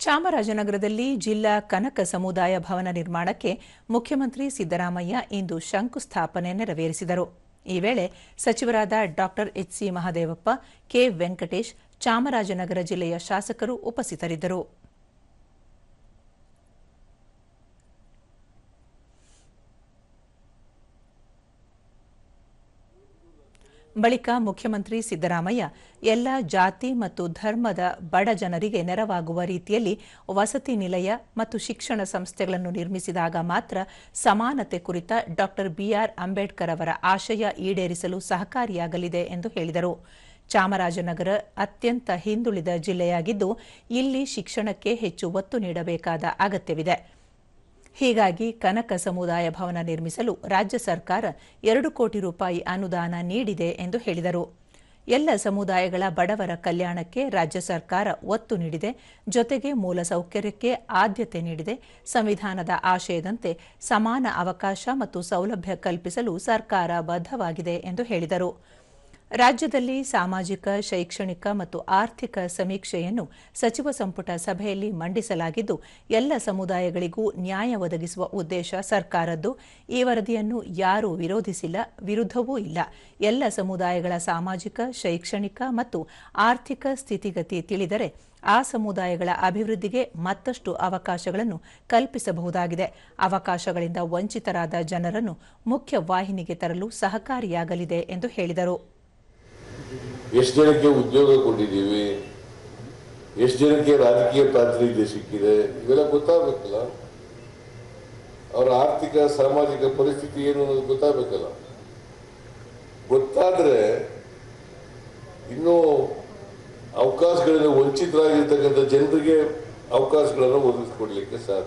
ಚಾಮರಾಜನಗರದಲ್ಲಿ ಜಿಲ್ಲಾ ಕನಕ ಸಮುದಾಯ ಭವನ ನಿರ್ಮಾಣಕ್ಕೆ ಮುಖ್ಯಮಂತ್ರಿ ಸಿದ್ದರಾಮಯ್ಯ ಇಂದು ಶಂಕುಸ್ಥಾಪನೆ ನೆರವೇರಿಸಿದರು. ಈ ವೇಳೆ ಸಚಿವರಾದ doctor HC Mahadevappa, K Venkatesh, Chamarajanagar ಜಿಲ್ಲೆಯ ಶಾಸಕರು ಉಪಸ್ಥಿತರಿದ್ದರು. ಬಳಿಕ ಮುಖ್ಯಮಂತ್ರಿ ಸಿದ್ದರಾಮಯ್ಯ ಎಲ್ಲ ಜಾತಿ ಮತ್ತು ಧರ್ಮದ ಬಡ ಜನರಿಗೆ ನೆರವಾಗುವ ರೀತಿಯಲ್ಲಿ ವಸತಿ ನಿಲಯ ಮತ್ತು ಶಿಕ್ಷಣ ಸಂಸ್ಥೆಗಳನ್ನು ನಿರ್ಮಿಸಿದಾಗ ಮಾತ್ರ ಸಮಾನತೆ ಕುರಿತ ಡಾ ಬಿಆರ್ ಅಂಬೇಡ್ಕರ್ ಅವರ ಆಶಯ ಈಡೇರಿಸಲು ಸಹಕಾರಿಯಾಗಲಿದೆ ಎಂದು ಹೇಳಿದರು. ಚಾಮರಾಜನಗರ ಅತ್ಯಂತ ಹಿಂದುಳಿದ ಜಿಲ್ಲೆಯಾಗಿದ್ದು ಇಲ್ಲಿ ಶಿಕ್ಷಣಕ್ಕೆ ಹೆಚ್ಚು ಒತ್ತು ನೀಡಬೇಕಾದ ಅಗತ್ಯವಿದೆ. ಹೀಗಾಗಿ ಕನಕ ಸಮುದಾಯ ಭವನ ನಿರ್ಮಿಸಲು ರಾಜ್ಯ ಸರ್ಕಾರ ಎರಡು ಕೋಟಿ ರೂಪಾಯಿ ಅನುದಾನ ನೀಡಿದೆ ಎಂದು ಹೇಳಿದರು. ಎಲ್ಲ ಸಮುದಾಯಗಳ ಬಡವರ ಕಲ್ಯಾಣಕ್ಕೆ ರಾಜ್ಯ ಸರ್ಕಾರ ಒತ್ತು ನೀಡಿದೆ. ಜೊತೆಗೆ ಮೂಲಸೌಕರ್ಯಕ್ಕೆ ಆದ್ಯತೆ ನೀಡಿದೆ. ಸಂವಿಧಾನದ ಆಶಯದಂತೆ ಸಮಾನ ಅವಕಾಶ ಮತ್ತು ಸೌಲಭ್ಯ ಕಲ್ಪಿಸಲು ಸರ್ಕಾರ ಬದ್ಧವಾಗಿದೆ ಎಂದು ಹೇಳಿದರು. ರಾಜ್ಯದಲ್ಲಿ ಸಾಮಾಜಿಕ, ಶೈಕ್ಷಣಿಕ ಮತ್ತು ಆರ್ಥಿಕ ಸಮೀಕ್ಷೆಯನ್ನು ಸಚಿವ ಸಂಪುಟ ಸಭೆಯಲ್ಲಿ ಮಂಡಿಸಲಾಗಿದ್ದು, ಎಲ್ಲ ಸಮುದಾಯಗಳಿಗೂ ನ್ಯಾಯ ಒದಗಿಸುವ ಉದ್ದೇಶ ಸರ್ಕಾರದ್ದು. ಈ ವರದಿಯನ್ನು ಯಾರೂ ವಿರೋಧಿಸಿಲ್ಲ, ವಿರುದ್ಧವೂ ಇಲ್ಲ. ಎಲ್ಲ ಸಮುದಾಯಗಳ ಸಾಮಾಜಿಕ, ಶೈಕ್ಷಣಿಕ ಮತ್ತು ಆರ್ಥಿಕ ಸ್ಥಿತಿಗತಿ ತಿಳಿದರೆ ಆ ಸಮುದಾಯಗಳ ಅಭಿವೃದ್ಧಿಗೆ ಮತ್ತಷ್ಟು ಅವಕಾಶಗಳನ್ನು ಕಲ್ಪಿಸಬಹುದಾಗಿದೆ. ಅವಕಾಶಗಳಿಂದ ವಂಚಿತರಾದ ಜನರನ್ನು ಮುಖ್ಯ ವಾಹಿನಿಗೆ ತರಲು ಸಹಕಾರಿಯಾಗಲಿದೆ ಎಂದು ಹೇಳಿದರು. ಎಷ್ಟು ಜನಕ್ಕೆ ಉದ್ಯೋಗ ಕೊಟ್ಟಿದ್ದೀವಿ, ಎಷ್ಟು ಜನಕ್ಕೆ ರಾಜಕೀಯ ಪ್ರಾತಿನಿಧ್ಯ ಸಿಕ್ಕಿದೆ, ಇವೆಲ್ಲ ಗೊತ್ತಾಗಬೇಕಲ್ಲ. ಅವರ ಆರ್ಥಿಕ, ಸಾಮಾಜಿಕ ಪರಿಸ್ಥಿತಿ ಏನು ಅನ್ನೋದು ಗೊತ್ತಾಗಬೇಕಲ್ಲ. ಗೊತ್ತಾದ್ರೆ ಇನ್ನೂ ಅವಕಾಶಗಳಿಂದ ವಂಚಿತರಾಗಿರ್ತಕ್ಕಂಥ ಜನರಿಗೆ ಅವಕಾಶಗಳನ್ನು ಒದಗಿಸ್ಕೊಡ್ಲಿಕ್ಕೆ ಸಾಧ್ಯ.